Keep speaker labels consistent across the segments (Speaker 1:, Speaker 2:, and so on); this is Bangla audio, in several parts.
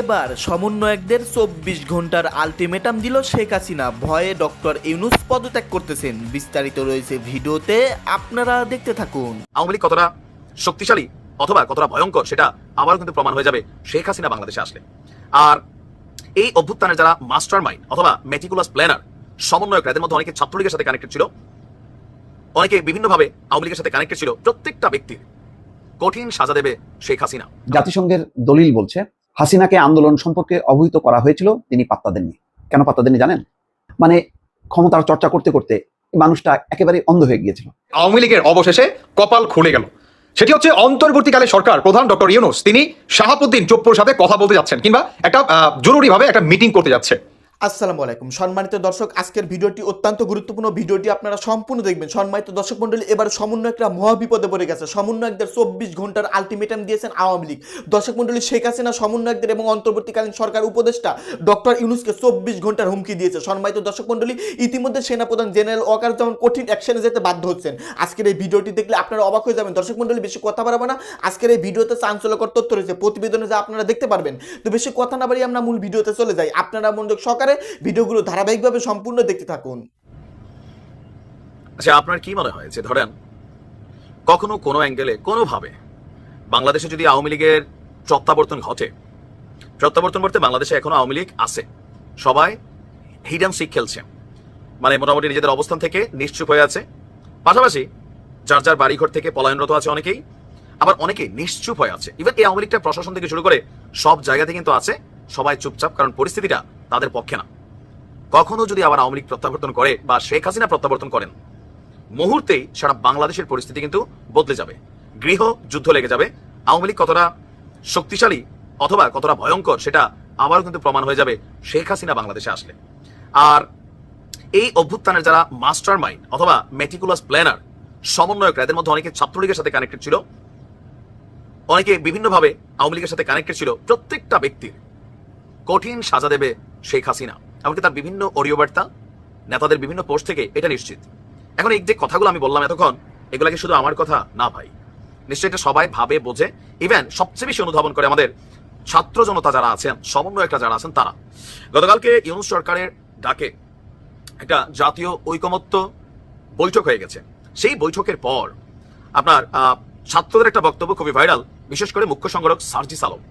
Speaker 1: এবার সমন্বয়কদের চব্বিশ ঘণ্টার আলটিমেটাম দিল শেখ হাসিনা। ভয়ে ডক্টর ইউনুস পদত্যাগ করতেছেন। বিস্তারিত রয়েছে ভিডিওতে আপনারা দেখতে থাকুন।
Speaker 2: আওয়ামী লীগ কতটা শক্তিশালী অথবা কতটা ভয়ঙ্কর সেটা আবারও কিন্তু প্রমাণ হয়ে যাবে শেখ হাসিনা বাংলাদেশে আসলে। আর এই অভ্যুত্থানের যারা মাস্টার মাইন্ড অথবা মেটিকুলাস প্ল্যানার সমন্বয়ক এদের মধ্যে অনেকে ছাত্রলীগের সাথে কানেক্টেড ছিল অনেকে বিভিন্নভাবে আওয়ামী লীগের সাথে কানেক্টেড ছিল প্রত্যেকটা ব্যক্তির কঠিন সাজা দেবে শেখ হাসিনা।
Speaker 3: জাতিসংঘের দলিল বলছে হাসিনাকে আন্দোলন সম্পর্কে অবহিত করা হয়েছিল, তিনি পাত্তা দেননি। কেন পাত্তা দেননি জানেন? মানে ক্ষমতার চর্চা করতে করতে মানুষটা একেবারে অন্ধ হয়ে গিয়েছিল।
Speaker 4: আওয়ামী লীগের অবশেষে কপাল খুলে গেল। সেটি হচ্ছে অন্তর্বর্তীকালে সরকার প্রধান ডক্টর ইউনুস, তিনি শাহাবুদ্দিন চোপ্পুর সাথে কথা বলতে যাচ্ছেন কিংবা একটা জরুরিভাবে একটা মিটিং করতে যাচ্ছে।
Speaker 1: আসসালামু আলাইকুম। সম্মানিত দর্শক, আজকের ভিডিওটি অত্যন্ত গুরুত্বপূর্ণ। ভিডিওটি আপনারা সম্পূর্ণ দেখবেন। সম্মানিত দর্শক মন্ডলী এবার সমন্বয়করা মহাবিপদে পড়ে গেছে। সমন্বয়কদের চব্বিশ ঘণ্টার আলটিমেটাম দিয়েছেন আওয়ামী লীগ। দর্শক মন্ডলী শেখ হাসিনা সমন্বয়কদের এবং অন্তর্বর্তীকালীন সরকার উপদেষ্টা ডক্টর ইউনুসকে চব্বিশ ঘণ্টার হুমকি দিয়েছে। সম্মানিত দর্শক মন্ডলী ইতিমধ্যে সেনাপ্রধান জেনারেল ওয়াকার যেমন কঠিন অ্যাকশনে যেতে বাধ্য হচ্ছেন। আজকের এই ভিডিওটি দেখলে আপনারা অবাক হয়ে যাবেন। দর্শক মন্ডলী বেশি কথা বাড়াবো না। আজকের এই ভিডিওতে চাঞ্চল্যকর তথ্য রয়েছে। প্রতিবেদনে যা আপনারা দেখতে পারবেন। তো বেশি কথা না বাড়িয়ে আমরা মূল ভিডিওতে চলে যাই। আপনারা মনোযোগ সহকারে ভিডিওগুলো ধারাবাহিকভাবে সম্পূর্ণ দেখতে থাকুন।
Speaker 2: আচ্ছা আপনার কি মনে হয় যে ধরেন, কখনো কোনো অ্যাঙ্গেলে, কোনোভাবে বাংলাদেশে যদি আওয়ামী লীগের প্রত্যাবর্তন ঘটে, প্রত্যাবর্তন করতে বাংলাদেশে এখনও আওয়ামী লীগ আছে, সবাই হিডেন সিক খেলছে মানে মোটামুটি নিজেদের অবস্থান থেকে নিশ্চুপ হয়ে আছে, পাশাপাশি যার যার বাড়িঘর থেকে পলায়নরত আছে অনেকেই, আবার অনেকে নিশ্চুপ হয়ে আছে। ইভেন এই আওয়ামী লীগটা প্রশাসন থেকে শুরু করে সব জায়গাতে কিন্তু আছে সবাই চুপচাপ, কারণ পরিস্থিতিটা তাদের পক্ষে না। কখনো যদি আবার আওয়ামী লীগ প্রত্যাবর্তন করে বা শেখ হাসিনা প্রত্যাবর্তন করেন, মুহূর্তেই সারা বাংলাদেশের পরিস্থিতি কিন্তু বদলে যাবে। গৃহ যুদ্ধ লেগে যাবে। আওয়ামী লীগ কতটা শক্তিশালী অথবা কতটা ভয়ঙ্কর, সেটা আবারও কিন্তু প্রমাণ হয়ে যাবে শেখ হাসিনা বাংলাদেশে আসলে। আর এই অভ্যুত্থানের যারা মাস্টার মাইন্ড অথবা মেটিকুলাস প্ল্যানার সমন্বয়করা এদের মধ্যে অনেকে ছাত্রলীগের সাথে কানেক্টেড ছিল, অনেকে বিভিন্নভাবে আওয়ামী লীগের সাথে কানেক্টেড ছিল প্রত্যেকটা ব্যক্তির। কঠিন সাজা দেবে শেখ হাসিনা, এমনকি তার বিভিন্ন অডিও বার্তা, নেতাদের বিভিন্ন পোস্ট থেকে এটা নিশ্চিত। এখন এই যে কথাগুলো আমি বললাম এতক্ষণ, এগুলাকে শুধু আমার কথা না ভাই। নিশ্চয়ই এটা সবাই ভাবে, বোঝে। ইভেন সবচেয়ে বেশি অনুধাবন করে আমাদের ছাত্র জনতা যারা আছেন সমন্বয়করা যারা আছেন, তারা। গতকালকে ইউনুস সরকারের ডাকে একটা জাতীয় ঐকমত্য বৈঠক হয়ে গেছে। সেই বৈঠকের পর আপনার ছাত্রদের একটা বক্তব্য খুবই ভাইরাল, বিশেষ করে মুখ্য সংগঠক সার্জিস আলম।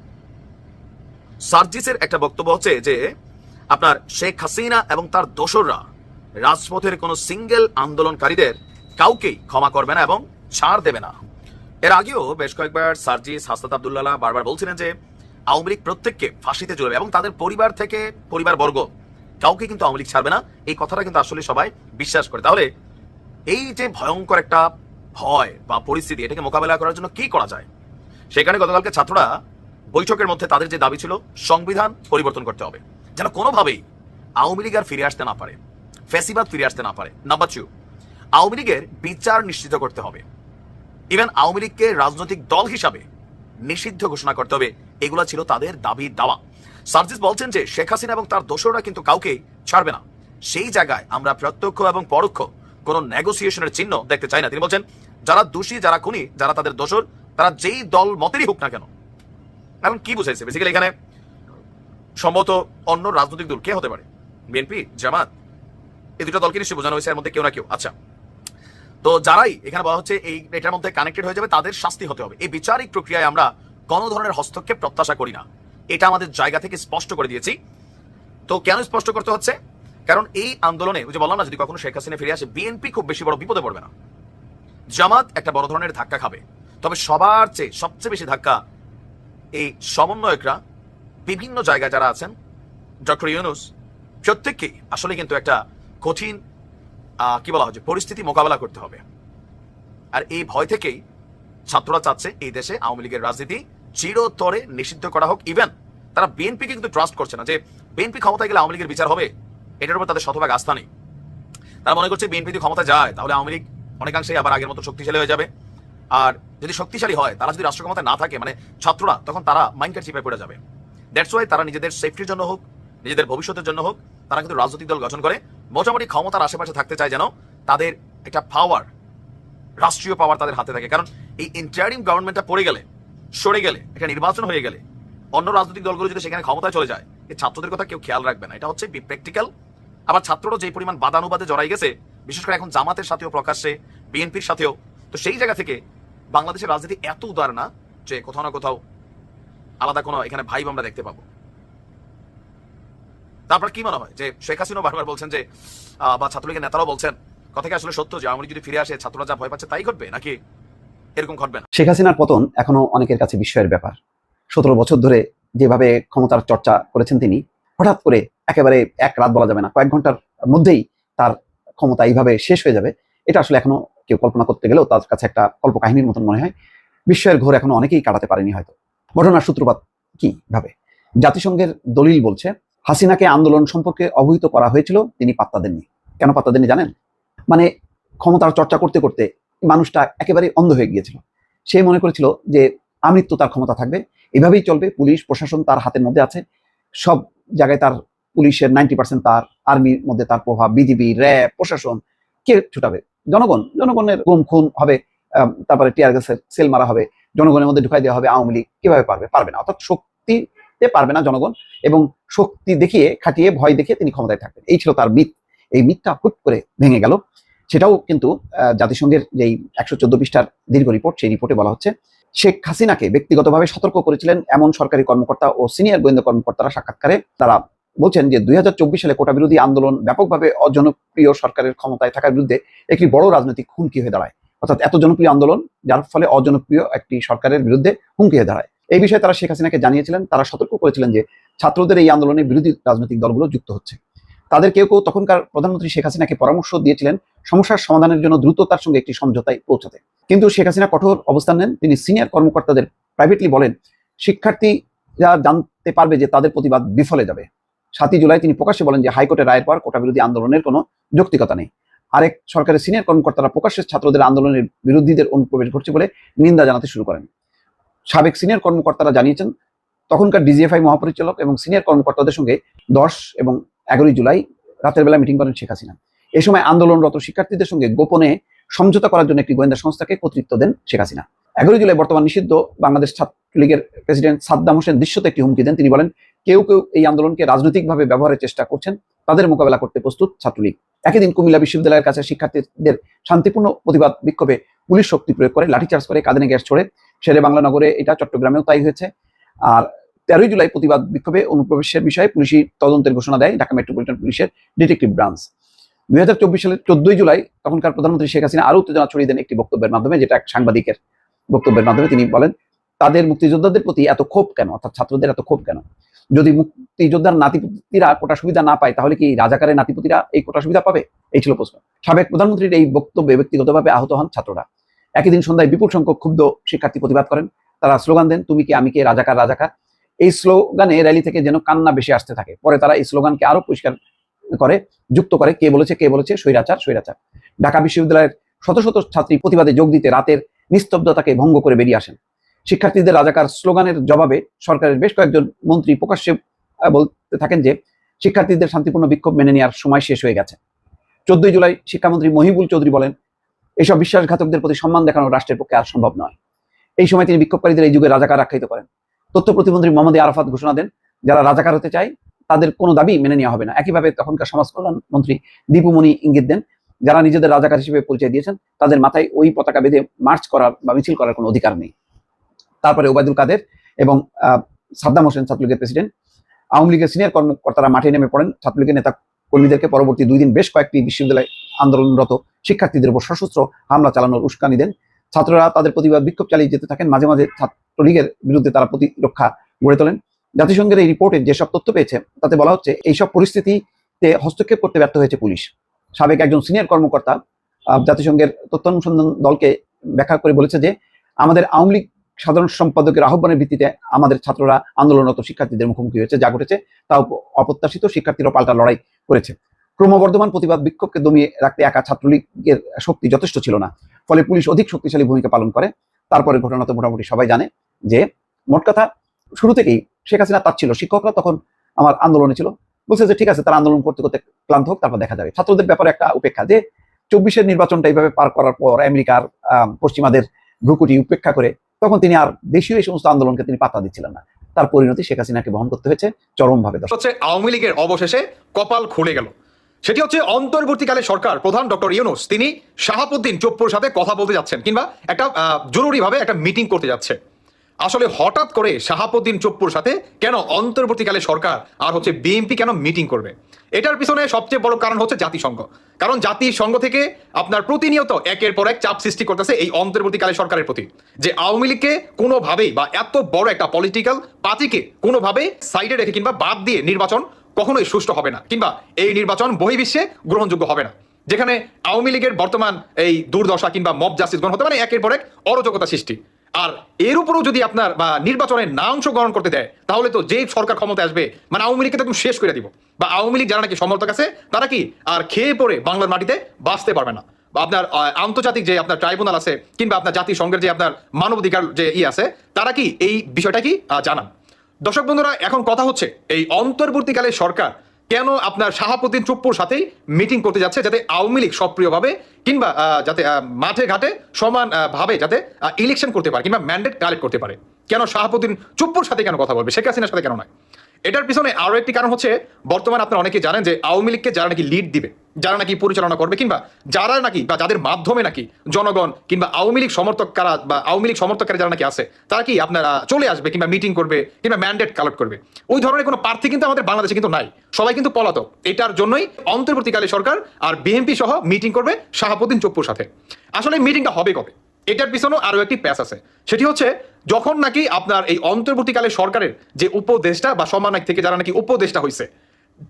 Speaker 2: সার্জিসের একটা বক্তব্য হচ্ছে যে, আপনার শেখ হাসিনা এবং তার দোসররা রাজপথের কোনো সিঙ্গেল আন্দোলনকারীদের কাউকেই ক্ষমা করবে না এবং ছাড় দেবে না। এর আগেও বেশ কয়েকবার সার্জিস, হাসনাত আবদুল্লাহ বারবার বলছিলেন যে, আওয়ামী লীগ প্রত্যেককে ফাঁসিতে চলবে এবং তাদের পরিবার থেকে পরিবারবর্গ কাউকে কিন্তু আওয়ামী লীগ ছাড়বে না। এই কথাটা কিন্তু আসলে সবাই বিশ্বাস করে। তাহলে এই যে ভয়ঙ্কর একটা ভয় বা পরিস্থিতি, এটাকে মোকাবেলা করার জন্য কি করা যায়? সেখানে গতকালকে ছাত্ররা বৈঠকের মধ্যে তাদের যে দাবি ছিল, সংবিধান পরিবর্তন করতে হবে। যেন কোনোভাবেই আওয়ামী লীগ আর ফিরে আসতে না পারে। ফেসিবাদ ফিরে আসতে না পারে। নাম্বার টু আওয়ামী লীগের বিচার নিশ্চিত করতে হবে। ইভেন আওয়ামী লীগকে রাজনৈতিক দল হিসাবে নিষিদ্ধ ঘোষণা করতে হবে। এগুলো ছিল তাদের দাবি দাওয়া। সার্জিস বলছেন যে, শেখ হাসিনা এবং তার দোসররা কিন্তু কাউকে ছাড়বে না। সেই জায়গায় আমরা প্রত্যক্ষ এবং পরোক্ষ কোনো নেগোসিয়েশনের চিহ্ন দেখতে চাই না। তিনি বলছেন, যারা দোষী, যারা খুনি, যারা তাদের দোসর, তারা যেই দল মতেরই হোক না কেন এখন কি বুঝাইছে? বেসিক্যালি এখানে সম্ভবত অন্য রাজনৈতিক দল কে হতে পারে? বিএনপি জামাত, এই দুটো দলকে নিশ্চয়ই বোঝানো হয়েছে, এর মধ্যে কেউ না কেউ। আচ্ছা তো যারাই এখানে বলা হচ্ছে এই এটার মধ্যে কানেক্টেড হয়ে যাবে, তাদের শাস্তি হতে হবে। এই বিচারিক প্রক্রিয়ায় আমরা কোনো ধরনের হস্তক্ষেপ প্রত্যাশা করি না। এটা আমাদের জায়গা থেকে স্পষ্ট করে দিয়েছি। তো কেন স্পষ্ট করতে হচ্ছে? কারণ এই আন্দোলনে যে বললাম না, যদি কখনো শেখ হাসিনা ফিরে আসে বিএনপি খুব বেশি বড় বিপদে পড়বে না। জামাত একটা বড় ধরনের ধাক্কা খাবে। তবে সবার চেয়ে সবচেয়ে বেশি ধাক্কা এই সমন্বয়করা বিভিন্ন জায়গায় যারা আছেন, ডক্টর ইউনুস প্রত্যেককেই আসলে কিন্তু একটা কঠিন কি বলা হচ্ছে পরিস্থিতি মোকাবেলা করতে হবে। আর এই ভয় থেকেই ছাত্ররা চাচ্ছে এই দেশে আওয়ামী লীগের রাজনীতি চিরতরে নিষিদ্ধ করা হোক। ইভেন তারা বিএনপিকে কিন্তু ট্রাস্ট করছে না যে বিএনপি ক্ষমতায় গেলে আওয়ামী লীগের বিচার হবে। এটার উপর তাদের শতভাগ আস্থা নেই। তারা মনে করছে বিএনপি যদি ক্ষমতা যায়, তাহলে আওয়ামী লীগ অনেকাংশেই আবার আগের মতো শক্তিশালী হয়ে যাবে। আর যদি শক্তিশালী হয়, তারা যদি রাষ্ট্র ক্ষমতা না থাকে মানে ছাত্ররা, তখন তারা মাইন্ডের চিপে পড়ে যাবে। দ্যাটস ওয়াই তারা নিজেদের সেফটির জন্য হোক, নিজেদের ভবিষ্যতের জন্য হোক, তারা কিন্তু রাজনৈতিক দল গঠন করে। মোটামুটি ক্ষমতার আশেপাশে থাকতে চায় যেন তাদের একটা পাওয়ার রাষ্ট্রীয় পাওয়ার তাদের হাতে থাকে। কারণ এই ইন্টারিম গভর্নমেন্টটা পড়ে গেলে, সরে গেলে, একটা নির্বাচন হয়ে গেলে, অন্য রাজনৈতিক দলগুলো যদি সেখানে ক্ষমতায় চলে যায় এই ছাত্রদের কথা কেউ খেয়াল রাখবে না। এটা হচ্ছে প্র্যাকটিক্যাল আবার ছাত্ররা যে পরিমাণ বাদানুবাদে জড়াই গেছে, বিশেষ করে এখন জামাতের সাথেও প্রকাশ্যে বিএনপির সাথেও, তো সেই জায়গা থেকে বাংলাদেশের রাজনীতি এত উদার না যে কোথাও না কোথাও আলাদা কোনো এখানে ভাইব আমরা দেখতে পাবো। তারপর কি মনে হয়? যে শেখ হাসিনা বারবার বলছেন যে বা ছাত্রলীগের নেতারাও বলছেন, কথা কি আসলে সত্য যে আওয়ামী যদি ফিরে আসে, ছাত্ররা যা ভয় পাচ্ছে তাই ঘটবে? নাকি এরকম ঘটবে না?
Speaker 3: শেখ হাসিনার পতন এখনও অনেকের কাছে বিস্ময়ের ব্যাপার। সতেরো বছর ধরে যেভাবে ক্ষমতার চর্চা করেছেন তিনি, হঠাৎ করে একেবারে এক রাত বলা যাবে না, কয়েক ঘণ্টার মধ্যেই তার ক্ষমতা এইভাবে শেষ হয়ে যাবে, এটা আসলে এখনও কেউ কল্পনা করতে গেলেও তার কাছে একটা কল্প কাহিনীর মতন মনে হয়। বিস্ময়ের ঘোর এখনও অনেকেই কাটাতে পারেনি হয়তো। ঘটনার সূত্রপাত কি ভাবে? জাতিসংঘের দলিল বলছে, হাসিনাকে আন্দোলন সম্পর্কে অবহিত করা হয়েছিল, তিনি পাত্তা দেননি। কেন পাত্তা দেননি জানেন? মানে ক্ষমতার চর্চা করতে করতে মানুষটা একেবারে অন্ধ হয়ে গিয়েছিল। সে মনে করেছিল যে আমৃত্যু তার ক্ষমতা থাকবে। এভাবেই চলবে, পুলিশ, প্রশাসন তার হাতের মধ্যে আছে। সব জায়গায় তার পুলিশের নাইনটি পার্সেন্ট তার আর্মির মধ্যে তার প্রভাব, বিজিবি, র্যাব, প্রশাসন, কে ছুটাবে? জনগণ, জনগণের গুম, খুন হবে তারপরে টিয়ার গ্যাসের সেল মারা হবে, জনগণের মধ্যে ঢুকাই দেওয়া হবে আওয়ামী লীগ, কীভাবে পারবে? পারবে না। অর্থাৎ শক্তিতে পারবে না জনগণ এবং শক্তি দেখিয়ে, খাটিয়ে, ভয় দেখিয়ে তিনি ক্ষমতায় থাকবেন। এই ছিল তার মিথ। এই মিথটা হুট করে ভেঙে গেল। সেটাও কিন্তু জাতিসংঘের যেই একশো চোদ্দ পৃষ্ঠার দীর্ঘ রিপোর্ট সেই রিপোর্টে বলা হচ্ছে, শেখ হাসিনাকে ব্যক্তিগতভাবে সতর্ক করেছিলেন এমন সরকারি কর্মকর্তা ও সিনিয়র গোয়েন্দা কর্মকর্তারা সাক্ষাৎকারে। তারা বলছেন যে দুই হাজার চব্বিশ সালে কোটা বিরোধী আন্দোলন ব্যাপকভাবে অজনপ্রিয় সরকারের ক্ষমতায় থাকার বিরুদ্ধে একটি বড় রাজনৈতিক হুমকি হয়ে দাঁড়ায়। অর্থাৎ এত জনপ্রিয় আন্দোলন, যার ফলে অজনপ্রিয় একটি সরকারের বিরুদ্ধে হুমকি হয়ে দাঁড়ায়। এই বিষয়ে তারা শেখ হাসিনাকে জানিয়েছিলেন, তারা সতর্ক করেছিলেন যে ছাত্রদের এই আন্দোলনে বিরোধী রাজনৈতিক দলগুলো যুক্ত হচ্ছে। তাদের কেউ কেউ তখনকার প্রধানমন্ত্রী শেখ হাসিনাকে পরামর্শ দিয়েছিলেন সমস্যার সমাধানের জন্য দ্রুততার সঙ্গে একটি সমঝোতায় পৌঁছাতে। কিন্তু শেখ হাসিনা কঠোর অবস্থান নেন। তিনি সিনিয়র কর্মকর্তাদের প্রাইভেটলি বলেন, শিক্ষার্থীরা জানতে পারবে যে তাদের প্রতিবাদ বিফলে যাবে। সাতই জুলাই তিনি প্রকাশ্যে বলেন যে হাইকোর্টের রায়ের পর কোটা বিরোধী আন্দোলনের কোনো যৌক্তিকতা নেই। আরেক সরকারের সিনিয়র কর্মকর্তারা প্রকাশ্যে ছাত্রদের আন্দোলনের বিরোধীদের অনুপ্রবেশ ঘটছে বলে নিন্দা জানাতে শুরু করেন। সাবেক সিনিয়র কর্মকর্তারা জানিয়েছেন, তখনকার ডিজিএফআই মহাপরিচালক এবং সিনিয়র কর্মকর্তাদের সঙ্গে দশ এবং এগারোই জুলাই রাতের বেলা মিটিং করেন শেখ হাসিনা। এই সময় আন্দোলনরত শিক্ষার্থীদের সঙ্গে গোপনে সমঝোতা করার জন্য একটি গোয়েন্দা সংস্থাকে কর্তৃত্ব দেন শেখ হাসিনা। এগারোই জুলাই বর্তমান নিষিদ্ধ বাংলাদেশ ছাত্রলীগের প্রেসিডেন্ট সাদ্দাম হোসেন দৃশ্যতে একটি হুমকি দেন। তিনি বলেন, কেউ কেউ এই আন্দোলনকে রাজনৈতিকভাবে ব্যবহারের চেষ্টা করছেন, তাদের মোকাবেলা করতে প্রস্তুত ছাত্রলীগ। একই দিন কুমিল্লা বিশ্ববিদ্যালয়ের কাছে শিক্ষার্থীদের শান্তিপূর্ণ প্রতিবাদ বিক্ষোভে পুলিশ শক্তি প্রয়োগ করে, লাঠিচার্জ করে কাঁদানে গ্যাস ছড়ে শেরে বাংলা নগরে এটা চট্টগ্রামেও তাই হয়েছে। আর তেরোই জুলাই প্রতিবাদ বিক্ষোভে অনুপ্রবেশের বিষয়ে পুলিশি তদন্তের ঘোষণা দেয় ঢাকা মেট্রোপলিটন পুলিশের ডিটেকটিভ ব্রাঞ্চ। দুই হাজার চব্বিশ সালের চোদ্দই জুলাই তখনকার প্রধানমন্ত্রী শেখ হাসিনা আরও উত্তেজনা ছড়িয়ে দেন একটি বক্তব্যের মাধ্যমে, যেটা এক সাংবাদিকের। বক্তব্যের মাধ্যমে তিনি বলেন, তাদের মুক্তিযোদ্ধাদের প্রতি এত ক্ষোভ কেন? অর্থাৎ ছাত্রদের এত ক্ষোভ কেন? যদি মুক্তিযোদ্ধার নাতিপুতিরা কোটা সুবিধা না পায়, তাহলে কি রাজাকারের নাতিপুতিরা এই কোটা সুবিধা পাবে? এই ছিল প্রশ্ন। সাবেক প্রধানমন্ত্রীর এই বক্তব্যে ব্যক্তিগতভাবে আহত হন ছাত্ররা। একই দিন সন্ধ্যায় বিপুল সংখ্যক ক্ষুব্ধ শিক্ষার্থী প্রতিবাদ করেন। তারা স্লোগান দেন, তুমি কি, আমি কে, রাজাকার রাজাকার এই স্লোগানে র্যালি থেকে যেন কান্না বেশি আসতে থাকে। পরে তারা এই স্লোগানকে আরও পরিষ্কার করে, যুক্ত করে, কে বলেছে কে বলেছে? স্বৈরাচার স্বৈরাচার। ঢাকা বিশ্ববিদ্যালয়ের শত শত ছাত্রী প্রতিবাদে যোগ দিতে রাতের নিস্তব্ধতাকে ভঙ্গ করে বেরিয়ে আসেন। শিক্ষার্থীদের রাজাকার স্লোগানের জবাবে সরকারের বেশ কয়েকজন মন্ত্রী প্রকাশ্যে বলতে থাকেন যে, শিক্ষার্থীদের শান্তিপূর্ণ বিক্ষোভ মেনে নেওয়ার সময় শেষ হয়ে গেছে। চোদ্দই জুলাই শিক্ষামন্ত্রী মহিবুল চৌধুরী বলেন এইসব বিশ্বাসঘাতকদের প্রতি সম্মান দেখানো রাষ্ট্রের পক্ষে আর সম্ভব নয়। এই সময় তিনি বিক্ষোভকারীদের এই যুগে রাজাকার আখ্যায়িত করেন। তথ্য প্রতিমন্ত্রী মোহাম্মদ আরাফাত ঘোষণা দেন, যারা রাজাকার হতে চায়, তাদের কোনো দাবি মেনে নেওয়া হবে না। একইভাবে তখনকার সমাজ কল্যাণ মন্ত্রী দীপুমণি ইঙ্গিত দেন যারা নিজেদের রাজাকার হিসেবে পরিচয় দিয়েছেন, তাদের মাথায় ওই পতাকা বেঁধে মার্চ করার বা মিছিল করার কোনো অধিকার নেই। তারপরে ওবায়দুল কাদের এবং সাদ্দাম হোসেন ছাত্রলীগের প্রেসিডেন্ট। আওয়ামী লীগের সিনিয়র কর্মকর্তারা মাঠে নেমে পড়েন। ছাত্রলীগের নেতা কর্মীদেরকে পরবর্তী দুই দিন বেশ কয়েকটি বিশ্ববিদ্যালয় আন্দোলনরত শিক্ষার্থীদের উপর সশস্ত্র হামলা চালানোর উস্কানি দেন। ছাত্ররা তাদের প্রতিবাদ বিক্ষোভ চালিয়ে যেতে থাকেন। মাঝে মাঝে ছাত্রলীগের বিরুদ্ধে তারা প্রতিরক্ষা গড়ে তোলেন। জাতিসংঘের এই রিপোর্টে যেসব তথ্য পেয়েছে, তাতে বলা হচ্ছে, এইসব পরিস্থিতিতে হস্তক্ষেপ করতে ব্যর্থ হয়েছে পুলিশ। সাবেক একজন সিনিয়র কর্মকর্তা জাতিসংঘের তথ্য অনুসন্ধান দলকে ব্যাখ্যা করে বলেছে যে আমাদের আওয়ামী লীগ সাধারণ সম্পাদকের আহ্বানের ভিত্তিতে আমাদের ছাত্ররা আন্দোলনরত শিক্ষার্থীদের মুখোমুখি হয়েছে, যা ঘটেছে, তা অপ্রত্যাশিত শিক্ষার্থীরা পাল্টা লড়াই করেছে। ক্রমবর্ধমান প্রতিবাদ বিক্ষোভকে দমিয়ে রাখতে একা ছাত্রলীগের শক্তি যথেষ্ট ছিল না, ফলে পুলিশ অধিক শক্তিশালী ভূমিকা পালন করে। তারপরে ঘটনা তো মোটামুটি সবাই জানে যে, মোট কথা, শুরু থেকেই শেখ হাসিনা তার ছিল, শিক্ষকরা তখন আমার আন্দোলনে ছিল বলছে যে, ঠিক আছে, তারা আন্দোলন করতে করতে ক্লান্ত হোক, তারপর দেখা যাবে। ছাত্রদের ব্যাপারে একটা উপেক্ষা যে, চব্বিশের নির্বাচনটা এইভাবে পার করার পর আমেরিকার পশ্চিমাদের ভ্রুকুটি উপেক্ষা করে, তখন তিনি আর দেশীয় এই সমস্ত আন্দোলনকে তিনি পাত্তা দিচ্ছিলেন না। তার পরিণতি শেখ হাসিনাকে বহন করতে হয়েছে চরমভাবে।
Speaker 4: হচ্ছে, আওয়ামী লীগের অবশেষে কপাল খুলে গেল। সেটি হচ্ছে, অন্তর্বর্তীকালে সরকার প্রধান ডক্টর ইউনুস, তিনি শাহাবুদ্দিন চোপ্পুর সাথে কথা বলতে যাচ্ছেন কিংবা একটা জরুরিভাবে একটা মিটিং করতে যাচ্ছে। আসলে হঠাৎ করে শাহাবুদ্দিন চোপ্পুর সাথে কেন অন্তর্বর্তীকালে সরকার আর হচ্ছে বিএনপি কেন মিটিং করবে? এটার পিছনে সবচেয়ে বড় কারণ হচ্ছে জাতিসংঘ। কারণ জাতিসংঘ থেকে আপনার প্রতিনিয়ত একের পর এক চাপ সৃষ্টি করতেছে এই অন্তর্বর্তীকালে সরকারের প্রতি। যে আওয়ামী লীগকে কোনোভাবেই বা এত বড় একটা পলিটিক্যাল পার্টিকে কোনোভাবেই সাইডে রেখে কিংবা বাদ দিয়ে নির্বাচন কখনোই সুষ্ঠু হবে না কিংবা এই নির্বাচন বহির্বিশ্বে গ্রহণযোগ্য হবে না। যেখানে আওয়ামী লীগের বর্তমান এই দুর্দশা কিংবা মব জাস্টিস গ্রহণ হতে মানে একের পর এক অরাজকতা সৃষ্টি। আর এর উপরেও যদি আপনার, বা নির্বাচনে না অংশগ্রহণ করতে দেয়, তাহলে তো যে সরকার ক্ষমতা আসবে মানে আওয়ামী লীগকে একদম শেষ করে দিব। বা আওয়ামী লীগ যারা নাকি সমর্থক আছে, তারা কি আর খেয়ে পড়ে বাংলার মাটিতে বাঁচতে পারবে না? বা আপনার আন্তর্জাতিক যে আপনার ট্রাইব্যুনাল আছে, কিংবা আপনার জাতিসংঘের যে আপনার মানবাধিকার যে ই আছে, তারা কি এই বিষয়টা কি জানান? দর্শক বন্ধুরা, এখন কথা হচ্ছে, এই অন্তর্বর্তীকালে সরকার কেন আপনার শাহাবুদ্দিন চুপ্পুর সাথেই মিটিং করতে যাচ্ছে যাতে আওয়ামী লীগ সক্রিয়ভাবে কিংবা যাতে মাঠে ঘাটে সমান ভাবে যাতে ইলেকশন করতে পারে কিংবা ম্যান্ডেট কালেক্ট করতে পারে? কেন শাহাবুদ্দিন চুপ্পুর সাথে কেন কথা বলবে? শেখ হাসিনার সাথে কেন নয়? এটার পিছনে আরও একটি কারণ হচ্ছে, বর্তমানে আপনারা অনেকে জানেন যে আওয়ামী লীগকে যারা নাকি লিড দিবে, যারা নাকি পরিচালনা করবে কিংবা যারা নাকি বা যাদের মাধ্যমে নাকি জনগণ কিংবা আওয়ামী লীগ সমর্থক কারা বা আওয়ামী লীগ সমর্থকারী যারা নাকি আছে, তারা কি আপনারা চলে আসবে কিংবা মিটিং করবে কিংবা ম্যান্ডেট কালেক্ট করবে? ওই ধরনের কোনো প্রার্থী কিন্তু আমাদের বাংলাদেশে কিন্তু নাই, সবাই কিন্তু পলাতক। এটার জন্যই অন্তর্বর্তীকালে সরকার আর বিএনপি সহ মিটিং করবে শাহাবুদ্দিন চপ্পুর সাথে। আসলে মিটিংটা হবে কবে? এটার পিছনেও আরও একটি প্যাচ আছে। সেটি হচ্ছে, যখন নাকি আপনার এই অন্তর্বর্তীকালে সরকারের যে উপদেষ্টা বা সম্মানায়ক থেকে যারা নাকি উপদেষ্টা হয়েছে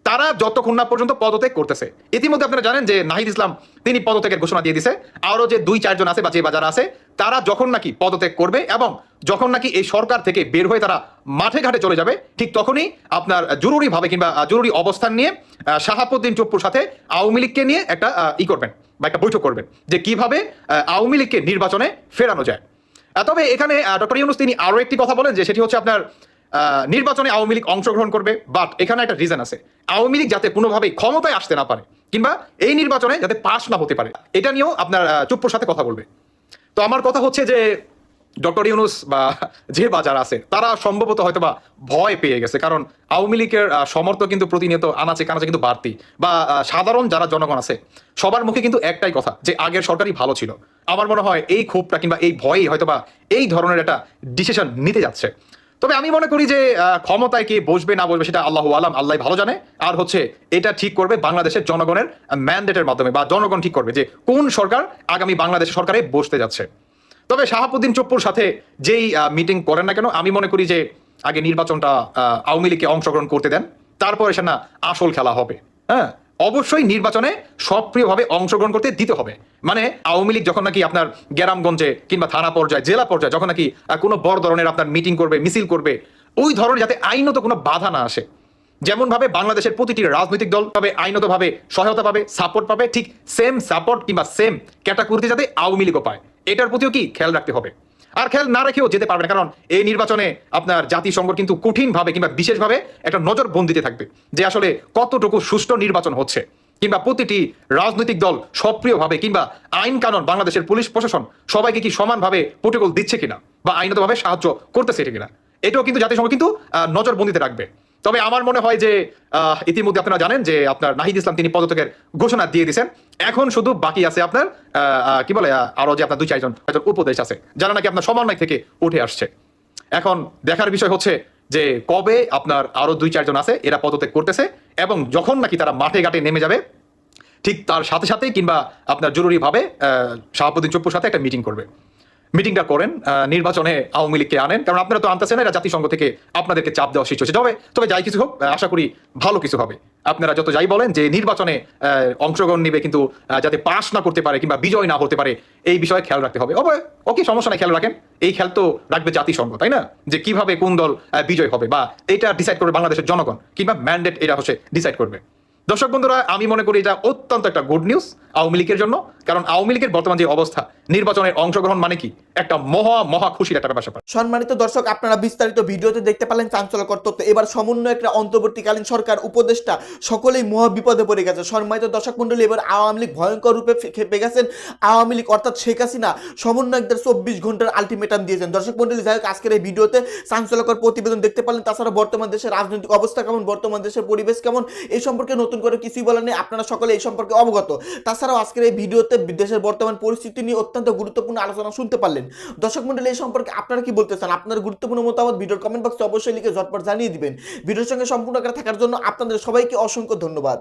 Speaker 4: তারা যতক্ষণ না পর্যন্ত পদত্যাগ করতেছে। ইতিমধ্যে আপনারা জানেন যে নাহিদ ইসলাম, তিনি পদত্যাগের ঘোষণা দিয়ে দিছে। আরও যে দুই চারজন আছে বা যে বাজার আছে, তারা যখন নাকি পদত্যাগ করবে এবং যখন নাকি এই সরকার থেকে বের হয়ে তারা মাঠে ঘাটে চলে যাবে, ঠিক তখনই আপনার জরুরিভাবে কিংবা জরুরি অবস্থান নিয়ে শাহাবুদ্দিন চপ্পুর সাথে আওয়ামী লীগকে নিয়ে একটা ই করবেন বা একটা বৈঠক করবেন যে কীভাবে আওয়ামী লীগকে নির্বাচনে ফেরানো যায়। তবে এখানে ডক্টর ইউনুস তিনি আরও একটি কথা বলেন যে সেটি হচ্ছে আপনার নির্বাচনে আওয়ামী লীগ অংশগ্রহণ করবে বাট এখানে একটা রিজন আছে। আওয়ামী লীগ যাতে কোনোভাবেই ক্ষমতায় আসতে না পারে, কিংবা এই নির্বাচনে যাতে পাশ না হতে পারে, এটা নিয়েও আপনার চুপ্পুর সাথে কথা বলবে। তো আমার কথা হচ্ছে যে ডক্টর ইউনুস বা যে বাজার আছে তারা সম্ভবত হয়তো বা ভয় পেয়ে গেছে। কারণ আওয়ামী লীগের আহ, সমর্থক কিন্তু প্রতিনিয়ত আনাচে কানাচে কিন্তু বাড়তি। বা সাধারণ যারা জনগণ আছে সবার মুখে কিন্তু একটাই কথা যে আগের সরকারই ভালো ছিল। আমার মনে হয় এই ক্ষোভটা কিংবা এই ভয়ই হয়তো বা এই ধরনের একটা ডিসিশন নিতে যাচ্ছে। তবে আমি মনে করি যে ক্ষমতায় কে বসবে না বসবে সেটা আল্লাহ আলাম আল্লাহ ভালো জানে। আর হচ্ছে এটা ঠিক করবে বাংলাদেশের জনগণের ম্যান্ডেটের মাধ্যমে বা জনগণ ঠিক করবে যে কোন সরকার আগামী বাংলাদেশের সরকারে বসতে যাচ্ছে। তবে শাহাবুদ্দিন চপ্পুর সাথে যেই মিটিং করেন না কেন, আমি মনে করি যে আগে নির্বাচনটা আওয়ামী লীগকে অংশগ্রহণ করতে দেন, তারপরে সে না আসল খেলা হবে। হ্যাঁ? অবশ্যই নির্বাচনে সক্রিয়ভাবে অংশগ্রহণ করতে দিতে হবে। মানে আওয়ামী লীগ যখন নাকি আপনার গ্রামগঞ্জে কিংবা থানা পর্যায়ে, জেলা পর্যায়ে যখন নাকি কোনো বড় ধরনের আপনার মিটিং করবে, মিছিল করবে, ওই ধরনের যাতে আইনত কোনো বাধা না আসে। যেমনভাবে বাংলাদেশের প্রতিটি রাজনৈতিক দল পাবে আইনতভাবে সহায়তা পাবে সাপোর্ট পাবে, ঠিক সেম সাপোর্ট কিংবা সেম ক্যাটাগরিতে যাতে আওয়ামী লীগও পায়। এটার প্রতিও কি খেয়াল রাখতে হবে? আর খেয়াল না রেখেও যেতে পারবে কারণ এই নির্বাচনে আপনার জাতিসংঘ কিন্তু কঠিনভাবে কিংবা বিশেষভাবে একটা নজর বন্দিতে থাকবে যে আসলে কতটুকু সুষ্ঠু নির্বাচন হচ্ছে। কিংবা প্রতিটি রাজনৈতিক দল সক্রিয়ভাবে কিংবা আইন কানুন বাংলাদেশের পুলিশ প্রশাসন সবাইকে কি সমানভাবে প্রোটোকল দিচ্ছে কিনা বা আইনতভাবে সাহায্য করতেছে কিনা, এটাও কিন্তু জাতিসংঘ কিন্তু নজরবন্দিতে রাখবে। তবে আমার মনে হয় যে ইতিমধ্যে আপনারা জানেন যে আপনার নাহিদ ইসলাম তিনি পদত্যাগের ঘোষণা দিয়ে দিয়েছেন। এখন শুধু বাকি আছে আপনার কি বলে আরও যে আপনার দুই, চারজন উপদেশ আছে, যারা নাকি আপনার সমন্বয় থেকে উঠে আসছে। এখন দেখার বিষয় হচ্ছে যে, কবে আপনার আরও দুই, চারজন আছে, এরা পদত্যাগ করতেছে এবং যখন নাকি তারা মাঠে ঘাটে নেমে যাবে, ঠিক তার সাথে সাথে কিংবা আপনার জরুরিভাবে শাহাবুদ্দিন চপ্পুর সাথে একটা মিটিং করবে। মিটিংটা করেন নির্বাচনে আওয়ামী লীগকে আনেন। কারণ আপনারা তো আনতেছেন এটা জাতিসংঘ থেকে আপনাদেরকে চাপ দেওয়া সৃষ্টি হচ্ছে। তবে যাই কিছু হোক, আশা করি ভালো কিছু হবে। আপনারা যত যাই বলেন যে নির্বাচনে অংশগ্রহণ নিবে কিন্তু যাতে পাশ না করতে পারে কিংবা বিজয় না হতে পারে, এই বিষয়ে খেয়াল রাখতে হবে। ওকে ওকে, সমস্যা নাই, খেয়াল রাখেন। এই খেয়াল তো রাখবে জাতিসংঘ, তাই না? যে কীভাবে কোন দল বিজয় হবে বা এটা ডিসাইড করবে বাংলাদেশের জনগণ কিংবা ম্যান্ডেট এটা হচ্ছে ডিসাইড করবে। দর্শক বন্ধুরা, আমি মনে করি এটা অত্যন্ত একটা গুড নিউজ আওয়ামী লীগের জন্য। কারণ আওয়ামী লীগের বর্তমান যে অবস্থা নির্বাচনের অংশগ্রহণ মানে কি? একটা মহা মহা খুশির একটা ব্যাপার
Speaker 1: সম্মানিত দর্শক, আপনারা বিস্তারিত ভিডিওতে দেখতে পেলেন চাঞ্চল্যকর তথ্য। এবার সমন্বয় একটা অন্তর্বর্তীকালীন সরকার উপদেষ্টা সকলেই মহা বিপদে পড়ে গেছে। সম্মানিত দর্শক মন্ডলী এবার আওয়ামী লীগ ভয়ঙ্কর রূপে খেপে গেছেন। আওয়ামী লীগ অর্থাৎ শেখ হাসিনা সমন্বয়কদের চব্বিশ ঘণ্টার আলটিমেটাম দিয়েছেন। দর্শক মন্ডলী যাই হোক, আজকের এই ভিডিওতে চাঞ্চল্যকর প্রতিবেদন দেখতে পারলেন তাছাড়া বর্তমান দেশের রাজনৈতিক অবস্থা কেমন? বর্তমান দেশের পরিবেশ কেমন? এই সম্পর্কে নতুন করে কিছুই বলার নেই। আপনারা সকলে এই সম্পর্কে অবগত। তাছাড়াও আজকের এই ভিডিওতে দেশের বর্তমান পরিস্থিতি নিয়ে অত্যন্ত গুরুত্বপূর্ণ আলোচনা শুনতে পারলেন। দর্শক মন্ডলী এই সম্পর্কে আপনারা কি বলতে চান? আপনার গুরুত্বপূর্ণ মতামত ভিডিওর কমেন্ট বক্সে অবশ্যই লিখে ঝটপট জানিয়ে দিবেন। ভিডিওর সঙ্গে সম্পূর্ণ করে থাকার জন্য আপনাদের সবাইকে অসংখ্য ধন্যবাদ।